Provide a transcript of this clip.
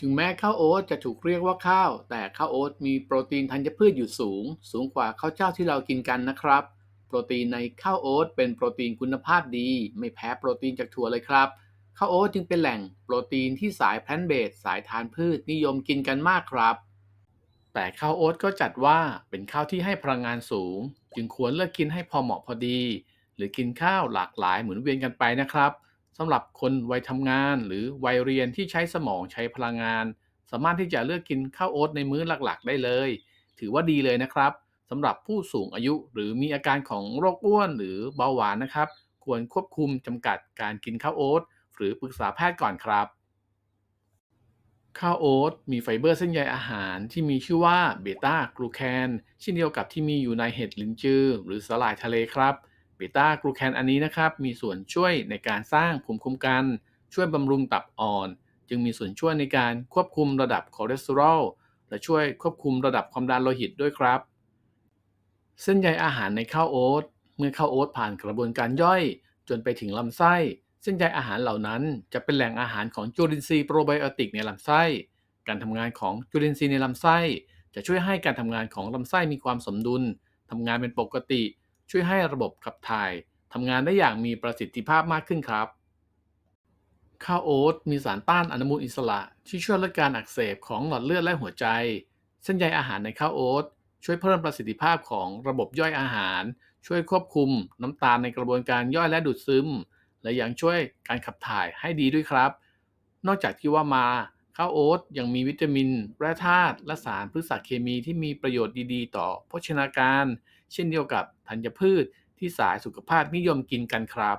ถึงแม้ข้าวโอ๊ตจะถูกเรียกว่าข้าว แต่ข้าวโอ๊ตมีโปรตีนธัญพืชอยู่สูง สูงกว่าข้าวเจ้าที่เรากินกันนะครับ โปรตีนในข้าวโอ๊ตเป็นโปรตีนคุณภาพดี ไม่แพ้โปรตีนจากถั่วเลยครับ ข้าวโอ๊ตจึงเป็นแหล่งโปรตีนที่สายแพลนเบสสายทานพืชนิยมกินกันมากครับ แต่ข้าวโอ๊ตก็จัดว่าเป็นข้าวที่ให้พลังงานสูง จึงควรเลือกกินให้พอเหมาะพอดี หรือกินข้าวหลากหลายหมุนเวียนกันไปนะครับ สำหรับคนวัยทำงานหรือวัยเรียนที่ใช้สมองใช้พลังงาน สามารถที่จะเลือกกินข้าวโอ๊ตในมื้อหลักๆ ได้เลย ถือว่าดีเลยนะครับสำหรับผู้สูงอายุหรือมีอาการของโรคอ้วนหรือเบาหวานนะครับ ควรควบคุมจำกัดการกินข้าวโอ๊ตหรือปรึกษาแพทย์ก่อนครับ ข้าวโอ๊ตมีไฟเบอร์เส้นใยอาหารที่มีชื่อว่าเบต้ากลูแคนเช่นเดียวกับที่มีอยู่ในเห็ดลินจือหรือสาหร่ายทะเลครับเบต้ากลูแคนอันนี้นะครับ มีส่วนช่วยในการสร้างภูมิคุ้มกัน ช่วยบำรุงตับอ่อน จึงมีส่วนช่วยในการควบคุมระดับคอเลสเตอรอลและช่วยควบคุมระดับความดันโลหิตด้วยครับ เส้นใยอาหารในข้าวโอ๊ตเมื่อข้าวโอ๊ตผ่านกระบวนการย่อย จนไปถึงลำไส้ เส้นใยอาหารเหล่านั้น จะเป็นแหล่งอาหารของจุลินทรีย์โปรไบโอติกในลำไส้ การทำงานของจุลินทรีย์ในลำไส้ จะช่วยให้การทำงานของลำไส้มีความสมดุลทำงานเป็นปกติ ช่วยให้ระบบขับถ่ายทำงานได้อย่างมีประสิทธิภาพมากขึ้นครับ ข้าวโอ๊ตมีสารต้านอนุมูลอิสระ ที่ช่วยลดการอักเสบของหลอดเลือดและหัวใจ เส้นใยอาหารในข้าวโอ๊ตช่วยเพิ่มประสิทธิภาพของระบบย่อยอาหาร ช่วยควบคุมน้ำตาลในกระบวนการย่อยและดูดซึม และยังช่วยการขับถ่ายให้ดีด้วยครับ นอกจากที่ว่ามาข้าวโอ๊ตยังมีวิตามิน แร่ธาตุและสารพฤกษเคมีที่มีประโยชน์ดีๆ ต่อโภชนาการ เช่นเดียวกับธัญพืชที่สายสุขภาพนิยมกินกันครับ